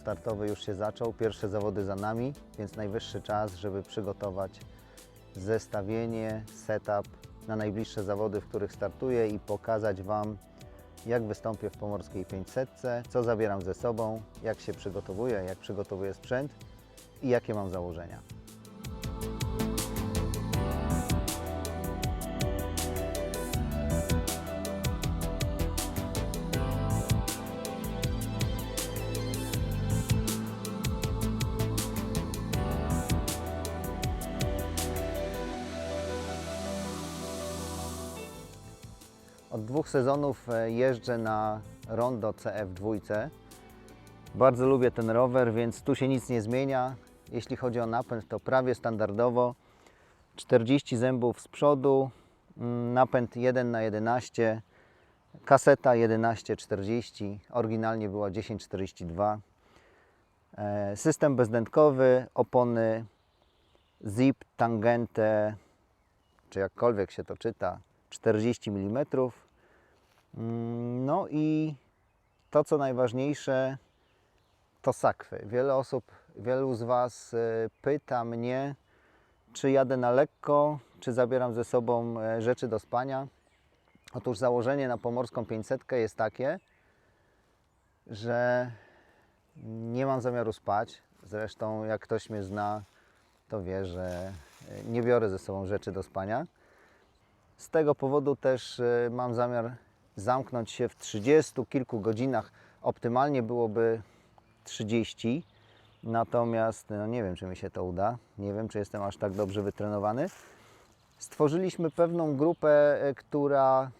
Startowy już się zaczął, pierwsze zawody za nami, więc najwyższy czas, żeby przygotować zestawienie, setup na najbliższe zawody, w których startuję i pokazać Wam, jak wystąpię w Pomorskiej 500, co zabieram ze sobą, jak się przygotowuję, jak przygotowuję sprzęt i jakie mam założenia. Dwóch sezonów e, jeżdżę na Rondo CF2. Bardzo lubię ten rower, więc tu się nic nie zmienia. Jeśli chodzi o napęd, to prawie standardowo 40 zębów z przodu, mm, napęd 1 na 11 kaseta 1140, oryginalnie była 1042. E, System bezdętkowy, opony Zip Tangente, czy jakkolwiek się to czyta, 40 mm. Mm, No i to, co najważniejsze, to sakwy. Wiele osób, wielu z Was y, pyta mnie, czy jadę na lekko, czy zabieram ze sobą e, rzeczy do spania. Otóż założenie na pomorską 500 jest takie, że nie mam zamiaru spać. Zresztą, jak ktoś mnie zna, to wie, że e, nie biorę ze sobą rzeczy do spania. Z tego powodu też e, mam zamiar zamknąć się w 30 kilku godzinach. Optymalnie byłoby 30, natomiast no nie wiem, czy mi się to uda. Nie wiem, czy jestem aż tak dobrze wytrenowany. Stworzyliśmy pewną grupę, e, która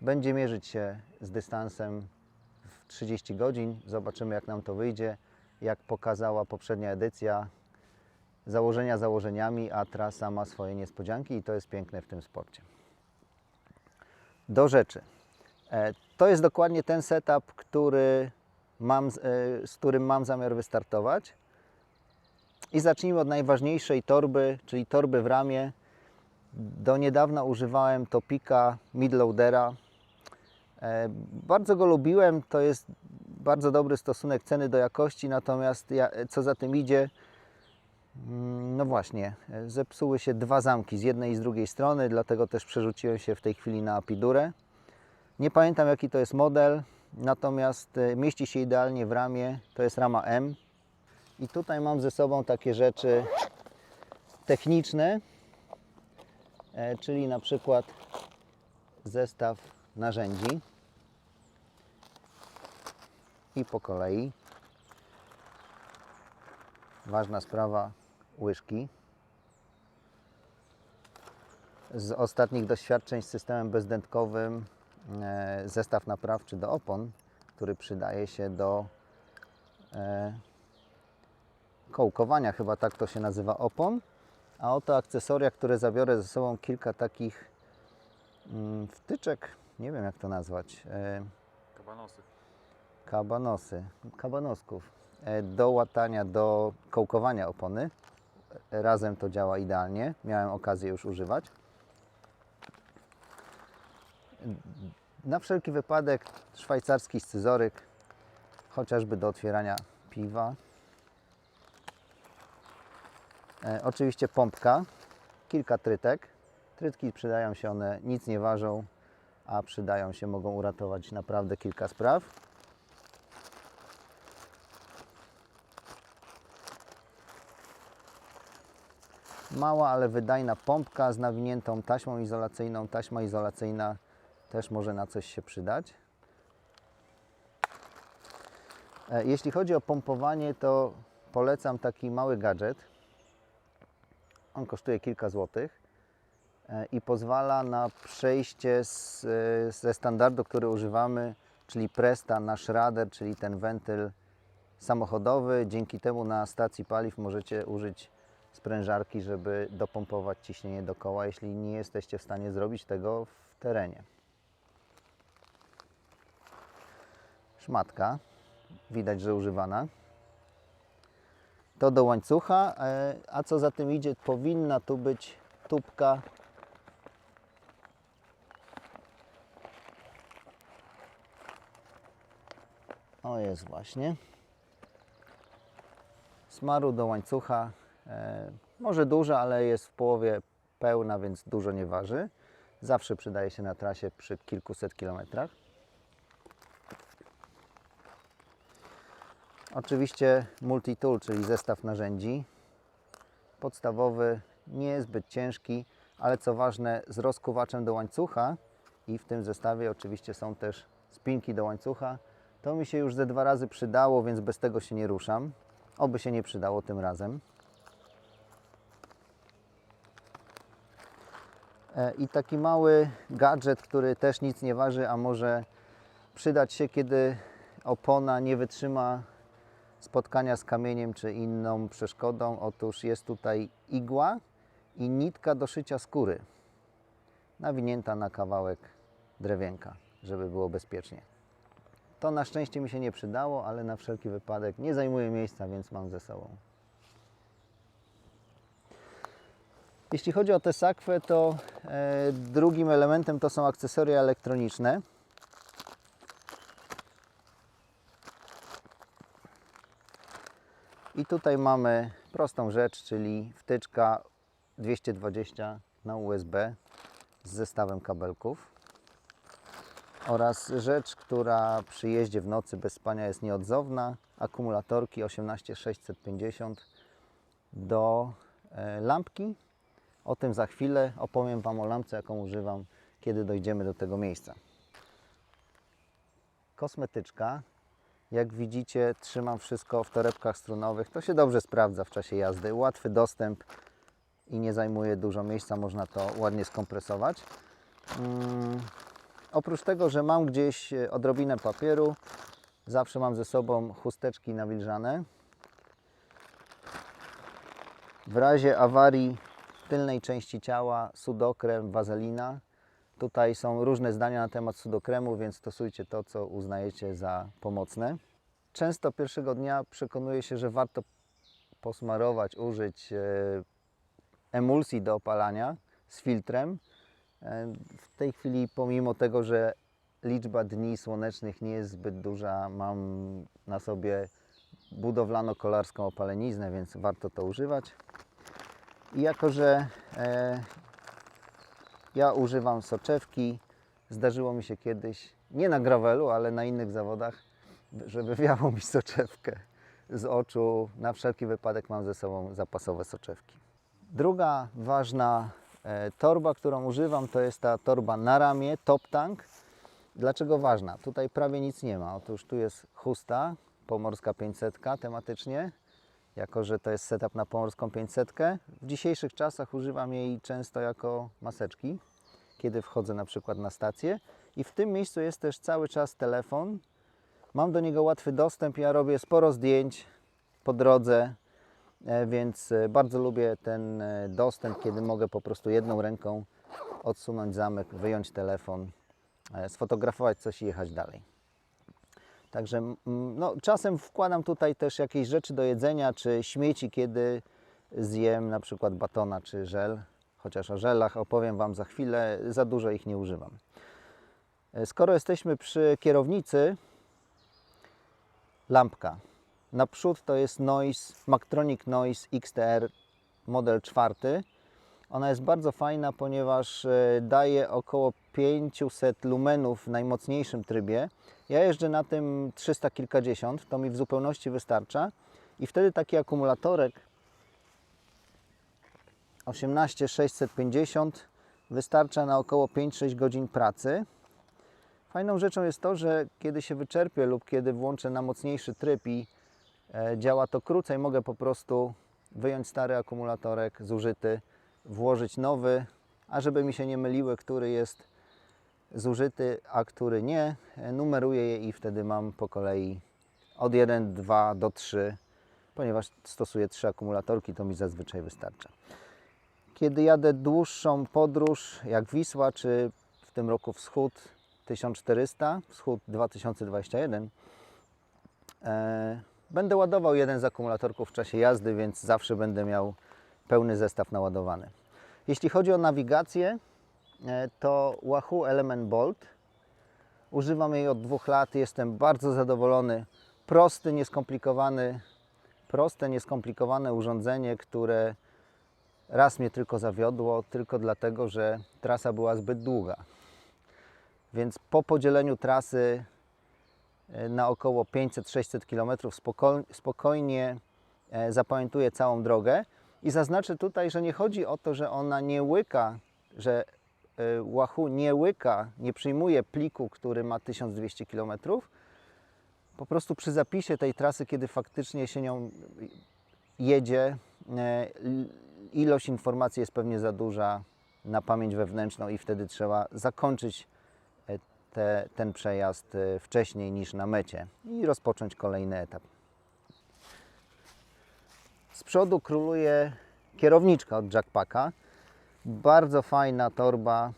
będzie mierzyć się z dystansem w 30 godzin. Zobaczymy, jak nam to wyjdzie. Jak pokazała poprzednia edycja, założenia założeniami, a trasa ma swoje niespodzianki i to jest piękne w tym sporcie. Do rzeczy. E, To jest dokładnie ten setup, który mam, z- e, z którym mam zamiar wystartować. I zacznijmy od najważniejszej torby, czyli torby w ramię. Do niedawna używałem topika midloadera. E, Bardzo go lubiłem, to jest bardzo dobry stosunek ceny do jakości, natomiast co za tym idzie, No właśnie, e, zepsuły się dwa zamki z jednej i z drugiej strony, dlatego też przerzuciłem się w tej chwili na Apidurę. Nie pamiętam jaki to jest model, natomiast e, mieści się idealnie w ramie, to jest rama M. I tutaj mam ze sobą takie rzeczy techniczne, e, czyli na przykład zestaw narzędzi. I po kolei ważna sprawa łyżki. Z ostatnich doświadczeń z systemem bezdętkowym e, zestaw naprawczy do opon, który przydaje się do e, kołkowania, chyba tak to się nazywa opon. A oto akcesoria, które zabiorę ze sobą kilka takich mm, wtyczek, nie wiem jak to nazwać, e, Kabanosy. kabanosy, kabanosków do łatania, do kołkowania opony. Razem to działa idealnie. Miałem okazję już używać. Na wszelki wypadek szwajcarski scyzoryk, chociażby do otwierania piwa. E, oczywiście pompka, kilka trytek. Trytki przydają się one, nic nie ważą, a przydają się, mogą uratować naprawdę kilka spraw. Mała, ale wydajna pompka z nawiniętą taśmą izolacyjną. Taśma izolacyjna też może na coś się przydać. E, Jeśli chodzi o pompowanie, to polecam taki mały gadżet. On kosztuje kilka złotych e, i pozwala na przejście z, e, ze standardu, który używamy, czyli Presta na Schrader, czyli ten wentyl samochodowy. Dzięki temu na stacji paliw możecie użyć sprężarki, żeby dopompować ciśnienie do koła, jeśli nie jesteście w stanie zrobić tego w terenie. Szmatka, widać, że używana. To do łańcucha, e, a co za tym idzie, powinna tu być tubka O jest właśnie. Smaru do łańcucha. E, może duża, ale jest w połowie pełna, więc dużo nie waży. Zawsze przydaje się na trasie przy kilkuset kilometrach. Oczywiście multitool, czyli zestaw narzędzi. Podstawowy, niezbyt ciężki, ale co ważne, z rozkuwaczem do łańcucha i w tym zestawie oczywiście są też spinki do łańcucha. To mi się już ze dwa razy przydało, więc bez tego się nie ruszam. Oby się nie przydało tym razem. I taki mały gadżet, który też nic nie waży, a może przydać się, kiedy opona nie wytrzyma spotkania z kamieniem czy inną przeszkodą. Otóż jest tutaj igła i nitka do szycia skóry, nawinięta na kawałek drewienka, żeby było bezpiecznie. To na szczęście mi się nie przydało, ale na wszelki wypadek nie zajmuje miejsca, więc mam ze sobą. Jeśli chodzi o tę sakwę, to e, drugim elementem to są akcesoria elektroniczne. I tutaj mamy prostą rzecz, czyli wtyczka 220 na USB z zestawem kabelków. Oraz rzecz, która przy jeździe w nocy bez spania jest nieodzowna, akumulatorki 18650 do e, lampki. O tym za chwilę opowiem Wam o lampce, jaką używam, kiedy dojdziemy do tego miejsca. Kosmetyczka. Jak widzicie, trzymam wszystko w torebkach strunowych. To się dobrze sprawdza w czasie jazdy. Łatwy dostęp i nie zajmuje dużo miejsca. Można to ładnie skompresować. Mm, oprócz tego, że mam gdzieś e, odrobinę papieru, zawsze mam ze sobą chusteczki nawilżane. W razie awarii tylnej części ciała sudokrem, wazelina. Tutaj są różne zdania na temat sudokremu, więc stosujcie to, co uznajecie za pomocne. Często pierwszego dnia przekonuję się, że warto posmarować, użyć e, emulsji do opalania z filtrem. E, W tej chwili, pomimo tego, że liczba dni słonecznych nie jest zbyt duża, mam na sobie budowlano-kolarską opaleniznę, więc warto to używać. I jako, że e, ja używam soczewki, zdarzyło mi się kiedyś, nie na gravelu, ale na innych zawodach, żeby wiało mi soczewkę z oczu. Na wszelki wypadek mam ze sobą zapasowe soczewki. Druga ważna e, torba, którą używam, to jest ta torba na ramię, top tank. Dlaczego ważna? Tutaj prawie nic nie ma. Otóż tu jest chusta, pomorska 500 tematycznie, jako że to jest setup na pomorską 500. W dzisiejszych czasach używam jej często jako maseczki, kiedy wchodzę na przykład na stację. I w tym miejscu jest też cały czas telefon. Mam do niego łatwy dostęp. Ja robię sporo zdjęć po drodze, e, więc e, bardzo lubię ten e, dostęp, kiedy mogę po prostu jedną ręką odsunąć zamek, wyjąć telefon, sfotografować coś i jechać dalej. Także mm, no, czasem wkładam tutaj też jakieś rzeczy do jedzenia, czy śmieci, kiedy zjem na przykład batona czy żel. Chociaż o żelach opowiem Wam za chwilę, za dużo ich nie używam. E, Skoro jesteśmy przy kierownicy, lampka. Naprzód to jest Noise, Mactronic Noise XTR model czwarty. Ona jest bardzo fajna, ponieważ e, daje około 500 lumenów w najmocniejszym trybie. Ja jeżdżę na tym 300 kilkadziesiąt, to mi w zupełności wystarcza. I wtedy taki akumulatorek 18650 wystarcza na około 5-6 godzin pracy. Fajną rzeczą jest to, że kiedy się wyczerpię lub kiedy włączę na mocniejszy tryb i e, działa to krócej, mogę po prostu wyjąć stary akumulatorek zużyty, włożyć nowy, a żeby mi się nie myliły, który jest zużyty, a który nie, e, numeruję je i wtedy mam po kolei od 1, 2 do 3, ponieważ stosuję 3 akumulatorki, to mi zazwyczaj wystarcza. Kiedy jadę dłuższą podróż, jak Wisła, czy w tym roku wschód 1400, wschód 2021, e, będę ładował jeden z akumulatorków w czasie jazdy, więc zawsze będę miał pełny zestaw naładowany. Jeśli chodzi o nawigację, to Wahoo Element Bolt. Używam jej od dwóch lat. Jestem bardzo zadowolony prosty, nieskomplikowany, proste, nieskomplikowane urządzenie, które raz mnie tylko zawiodło, tylko dlatego, że trasa była zbyt długa. Więc po podzieleniu trasy e, na około 500-600 km spoko- spokojnie e, zapamiętuję całą drogę i zaznaczę tutaj, że nie chodzi o to, że ona nie łyka, że e, Wahoo nie łyka, nie przyjmuje pliku, który ma 1200 km. Po prostu przy zapisie tej trasy, kiedy faktycznie się nią jedzie, l- ilość informacji jest pewnie za duża na pamięć wewnętrzną i wtedy trzeba zakończyć e, te, ten przejazd wcześniej niż na mecie i rozpocząć kolejny etap. Z przodu króluje kierowniczka od Jackpacka. Bardzo fajna torba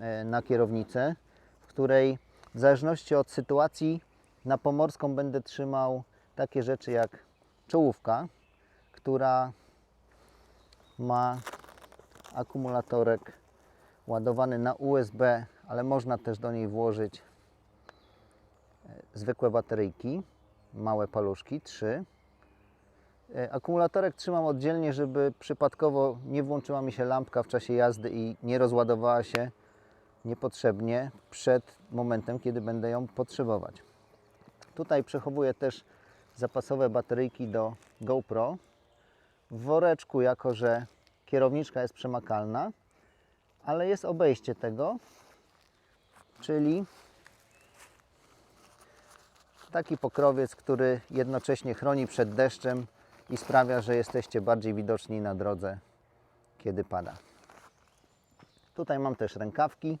e, na kierownicę, w której w zależności od sytuacji na pomorską będę trzymał takie rzeczy jak czołówka, która ma akumulatorek ładowany na USB, ale można też do niej włożyć e, zwykłe bateryjki, małe paluszki, trzy. E, Akumulatorek trzymam oddzielnie, żeby przypadkowo nie włączyła mi się lampka w czasie jazdy i nie rozładowała się niepotrzebnie przed momentem, kiedy będę ją potrzebować. Tutaj przechowuję też zapasowe bateryjki do GoPro. W woreczku, jako że kierowniczka jest przemakalna, ale jest obejście tego, czyli taki pokrowiec, który jednocześnie chroni przed deszczem i sprawia, że jesteście bardziej widoczni na drodze, kiedy pada. Tutaj mam też rękawki.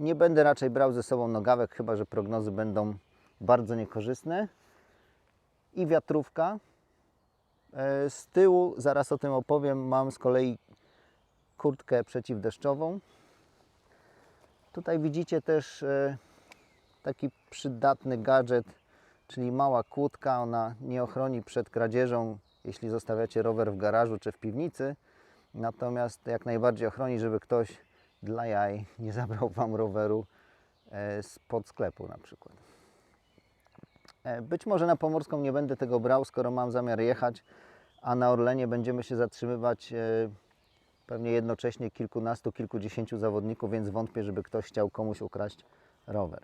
Nie będę raczej brał ze sobą nogawek, chyba że prognozy będą bardzo niekorzystne. I wiatrówka. E, Z tyłu, zaraz o tym opowiem, mam z kolei kurtkę przeciwdeszczową. Tutaj widzicie też e, taki przydatny gadżet, czyli mała kłódka. Ona nie ochroni przed kradzieżą, jeśli zostawiacie rower w garażu czy w piwnicy. Natomiast jak najbardziej ochroni, żeby ktoś dla jaj nie zabrał Wam roweru e, spod sklepu na przykład. E, Być może na Pomorską nie będę tego brał, skoro mam zamiar jechać, a na Orlenie będziemy się zatrzymywać e, pewnie jednocześnie kilkunastu, kilkudziesięciu zawodników, więc wątpię, żeby ktoś chciał komuś ukraść rower.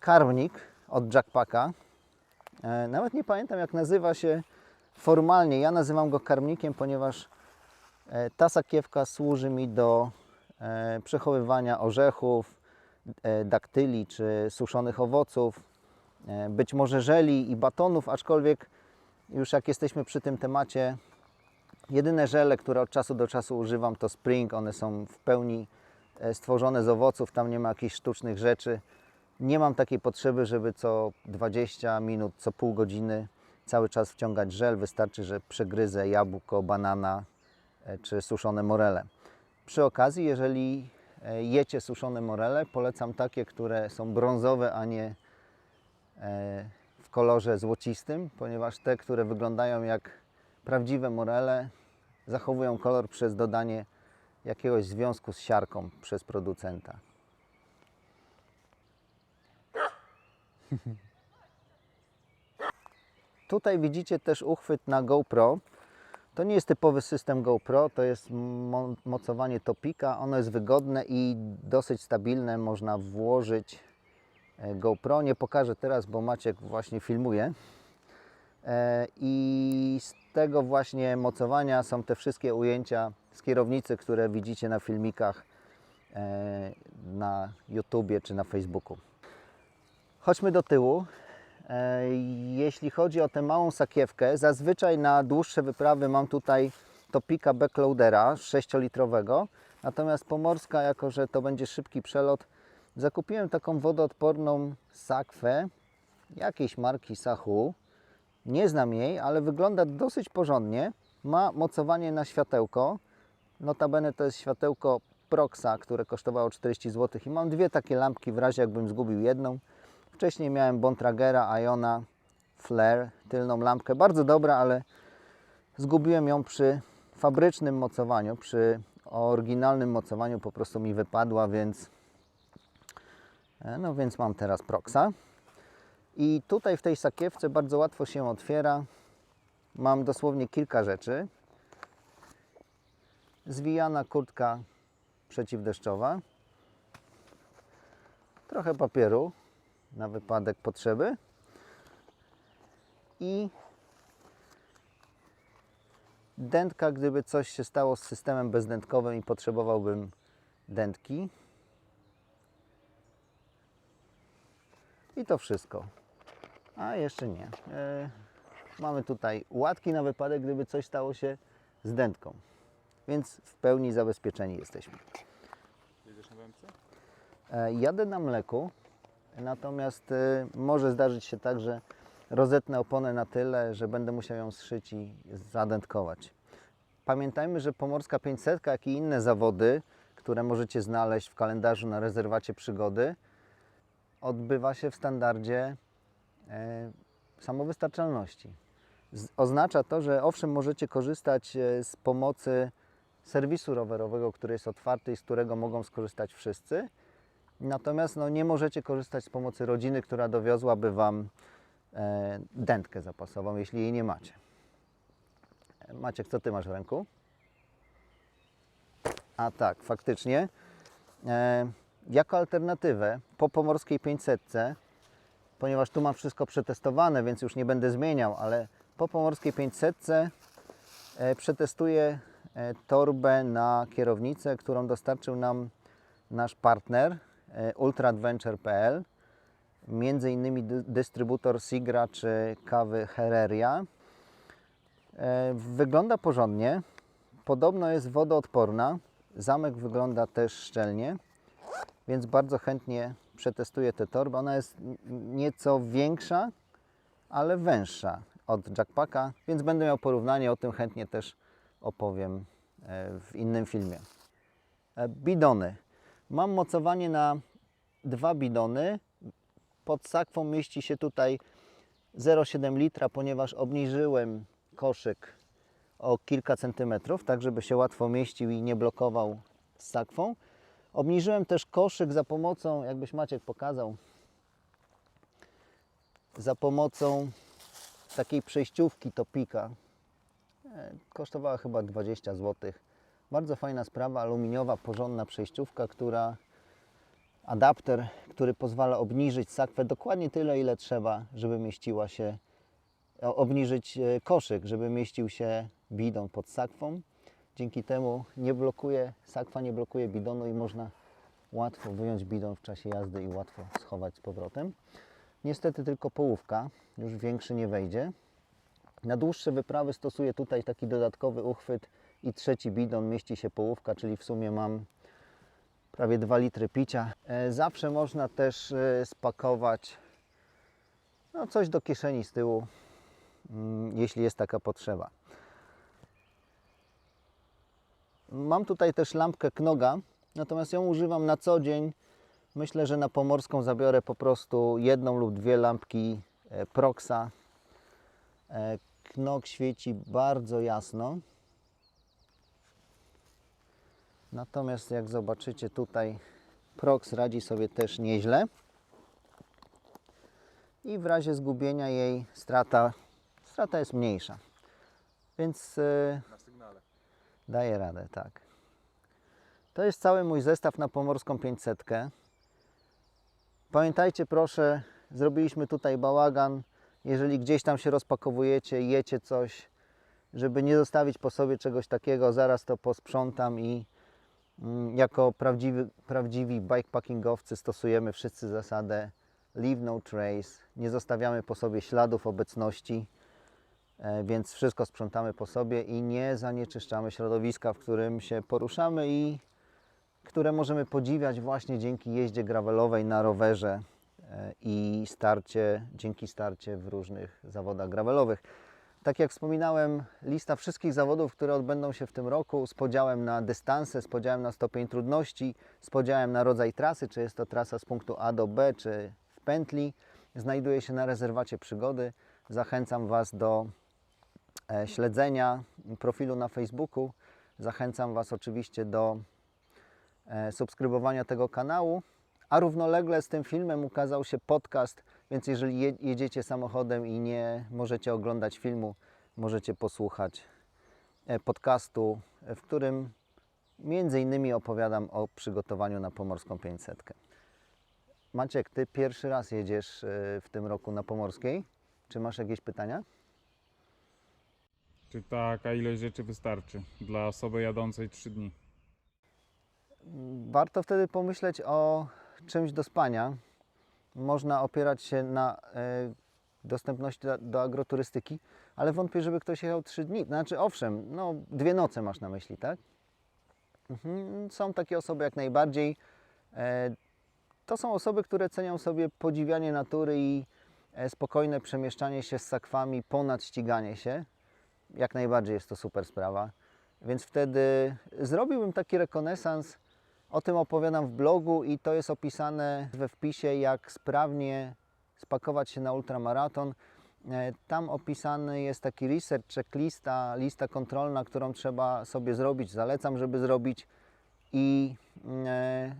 Karmnik od Jackpacka. E, Nawet nie pamiętam jak nazywa się formalnie. Ja nazywam go karmnikiem, ponieważ e, ta sakiewka służy mi do e, przechowywania orzechów, daktyli czy suszonych owoców, być może żeli i batonów, aczkolwiek już jak jesteśmy przy tym temacie, jedyne żele, które od czasu do czasu używam to Spring, one są w pełni stworzone z owoców, tam nie ma jakichś sztucznych rzeczy. Nie mam takiej potrzeby, żeby co 20 minut, co pół godziny cały czas wciągać żel. Wystarczy, że przegryzę jabłko, banana e, czy suszone morele. Przy okazji, jeżeli e, jecie suszone morele, polecam takie, które są brązowe, a nie e, w kolorze złocistym, ponieważ te, które wyglądają jak prawdziwe morele, zachowują kolor przez dodanie jakiegoś związku z siarką przez producenta. Tutaj widzicie też uchwyt na GoPro. To nie jest typowy system GoPro, to jest mo- mocowanie topika. Ono jest wygodne i dosyć stabilne. Można włożyć e, GoPro. Nie pokażę teraz, bo Maciek właśnie filmuje. E, I z tego właśnie mocowania są te wszystkie ujęcia z kierownicy, które widzicie na filmikach e, na YouTubie czy na Facebooku. Chodźmy do tyłu. E, Jeśli chodzi o tę małą sakiewkę, zazwyczaj na dłuższe wyprawy mam tutaj topika backloadera 6-litrowego. Natomiast pomorska, jako że to będzie szybki przelot, zakupiłem taką wodoodporną sakwę jakiejś marki Sahu. Nie znam jej, ale wygląda dosyć porządnie. Ma mocowanie na światełko. Notabene to jest światełko Proxa, które kosztowało 40 zł i mam dwie takie lampki w razie jakbym zgubił jedną. Wcześniej miałem Bontragera Iona Flare, tylną lampkę, bardzo dobra, ale zgubiłem ją przy fabrycznym mocowaniu, przy oryginalnym mocowaniu po prostu mi wypadła, więc e, no więc mam teraz Proxa. I tutaj w tej sakiewce bardzo łatwo się otwiera. Mam dosłownie kilka rzeczy. Zwijana kurtka przeciwdeszczowa. Trochę papieru na wypadek potrzeby. I dętka, gdyby coś się stało z systemem bezdętkowym i potrzebowałbym dętki. I to wszystko. A jeszcze nie. E, mamy tutaj łatki na wypadek, gdyby coś stało się z dętką. Więc w pełni zabezpieczeni jesteśmy. Jedziesz na BMC? E, Jadę na mleku, natomiast e, może zdarzyć się tak, że rozetnę oponę na tyle, że będę musiał ją zszyć i zadętkować. Pamiętajmy, że Pomorska 500, jak i inne zawody, które możecie znaleźć w kalendarzu na rezerwacie przygody, odbywa się w standardzie e, samowystarczalności. Oznacza to, że owszem, możecie korzystać e, z pomocy serwisu rowerowego, który jest otwarty i z którego mogą skorzystać wszyscy, Natomiast no, nie możecie korzystać z pomocy rodziny, która dowiozłaby Wam e, dętkę zapasową, jeśli jej nie macie. Maciek, co Ty masz w ręku? A tak, faktycznie. E, jako alternatywę po pomorskiej 500, ponieważ tu mam wszystko przetestowane, więc już nie będę zmieniał, ale po pomorskiej 500 e, przetestuję e, torbę na kierownicę, którą dostarczył nam nasz partner ultraadventure.pl, między innymi dy- dystrybutor Sigra czy kawy Herreria. E, Wygląda porządnie, podobno jest wodoodporna, zamek wygląda też szczelnie, więc bardzo chętnie przetestuję tę torbę. Ona jest nieco większa, ale węższa od Jackpacka, więc będę miał porównanie, o tym chętnie też opowiem e, w innym filmie. E, Bidony. Mam mocowanie na dwa bidony. Pod sakwą mieści się tutaj 0,7 litra, ponieważ obniżyłem koszyk o kilka centymetrów, tak żeby się łatwo mieścił i nie blokował z sakwą. Obniżyłem też koszyk za pomocą, jakbyś Maciek pokazał, za pomocą takiej przejściówki topika. E, Kosztowała chyba 20 zł. Bardzo fajna sprawa, aluminiowa, porządna przejściówka, która adapter, który pozwala obniżyć sakwę dokładnie tyle, ile trzeba, żeby mieściła się, obniżyć e, koszyk, żeby mieścił się bidon pod sakwą. Dzięki temu nie blokuje, sakwa nie blokuje bidonu i można łatwo wyjąć bidon w czasie jazdy i łatwo schować z powrotem. Niestety tylko połówka, już większy nie wejdzie. Na dłuższe wyprawy stosuję tutaj taki dodatkowy uchwyt i trzeci bidon mieści się połówka, czyli w sumie mam prawie 2 litry picia. E, Zawsze można też e, spakować no, coś do kieszeni z tyłu, mm, jeśli jest taka potrzeba. Mam tutaj też lampkę Knoga, natomiast ją używam na co dzień. Myślę, że na pomorską zabiorę po prostu jedną lub dwie lampki e, Proxa. Knog świeci bardzo jasno. Natomiast jak zobaczycie tutaj Prox radzi sobie też nieźle. I w razie zgubienia jej strata, strata jest mniejsza. Więc e, Na sygnale. Daję radę, tak. To jest cały mój zestaw na pomorską 500. Pamiętajcie proszę, zrobiliśmy tutaj bałagan. Jeżeli gdzieś tam się rozpakowujecie, jecie coś, żeby nie zostawić po sobie czegoś takiego, zaraz to posprzątam i jako prawdziwi, prawdziwi bikepackingowcy stosujemy wszyscy zasadę leave no trace. Nie zostawiamy po sobie śladów obecności. E, więc wszystko sprzątamy po sobie i nie zanieczyszczamy środowiska, w którym się poruszamy i które możemy podziwiać właśnie dzięki jeździe gravelowej na rowerze e, i starcie, dzięki starcie w różnych zawodach gravelowych. Tak jak wspominałem, lista wszystkich zawodów, które odbędą się w tym roku z podziałem na dystanse, z podziałem na stopień trudności, z podziałem na rodzaj trasy, czy jest to trasa z punktu A do B, czy w pętli, znajduje się na rezerwacie przygody. Zachęcam Was do e, śledzenia profilu na Facebooku. Zachęcam Was oczywiście do e, subskrybowania tego kanału. A równolegle z tym filmem ukazał się podcast Więc jeżeli je- jedziecie samochodem i nie możecie oglądać filmu, możecie posłuchać e, podcastu, w którym między innymi opowiadam o przygotowaniu na Pomorską 500. Maciek, Ty pierwszy raz jedziesz e, w tym roku na Pomorskiej. Czy masz jakieś pytania? Czy taka ilość rzeczy wystarczy dla osoby jadącej 3 dni? Warto wtedy pomyśleć o czymś do spania. Można opierać się na e, dostępności do, do agroturystyki, ale wątpię, żeby ktoś jechał 3 dni. Znaczy, owszem, no, dwie noce masz na myśli, tak? Mhm. Są takie osoby jak najbardziej. E, to są osoby, które cenią sobie podziwianie natury i e, spokojne przemieszczanie się z sakwami ponad ściganie się. Jak najbardziej jest to super sprawa. Więc wtedy zrobiłbym taki rekonesans. O tym opowiadam w blogu i to jest opisane we wpisie, jak sprawnie spakować się na ultramaraton. E, Tam opisany jest taki research, checklista, lista kontrolna, którą trzeba sobie zrobić. Zalecam, żeby zrobić i e,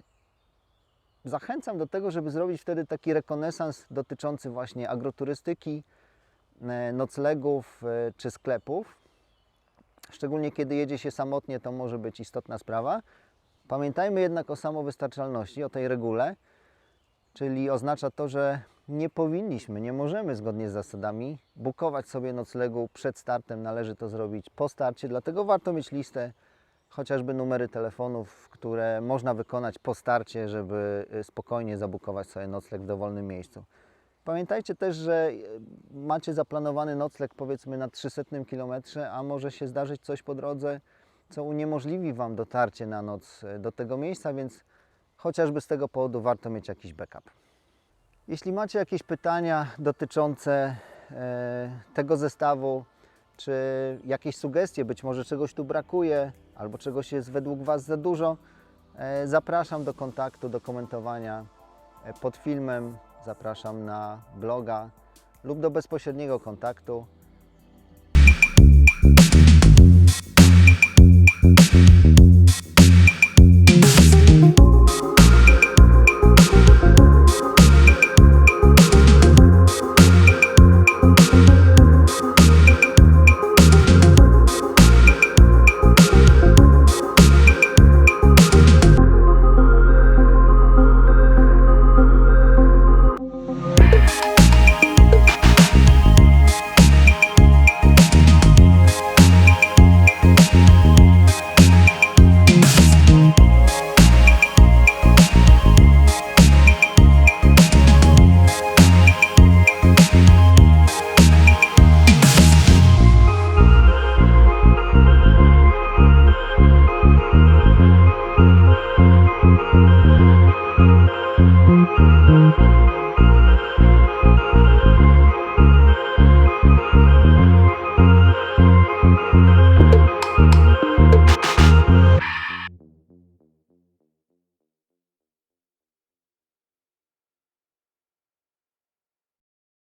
zachęcam do tego, żeby zrobić wtedy taki rekonesans dotyczący właśnie agroturystyki, e, noclegów e, czy sklepów. Szczególnie kiedy jedzie się samotnie, to może być istotna sprawa. Pamiętajmy jednak o samowystarczalności, o tej regule, czyli oznacza to, że nie powinniśmy, nie możemy zgodnie z zasadami bukować sobie noclegu przed startem, należy to zrobić po starcie, dlatego warto mieć listę, chociażby numery telefonów, które można wykonać po starcie, żeby y, spokojnie zabukować sobie nocleg w dowolnym miejscu. Pamiętajcie też, że y, macie zaplanowany nocleg powiedzmy na 300 km, a może się zdarzyć coś po drodze, co uniemożliwi Wam dotarcie na noc e, do tego miejsca, więc chociażby z tego powodu warto mieć jakiś backup. Jeśli macie jakieś pytania dotyczące e, tego zestawu, czy jakieś sugestie, być może czegoś tu brakuje, albo czegoś jest według Was za dużo, e, zapraszam do kontaktu, do komentowania pod filmem, zapraszam na bloga lub do bezpośredniego kontaktu.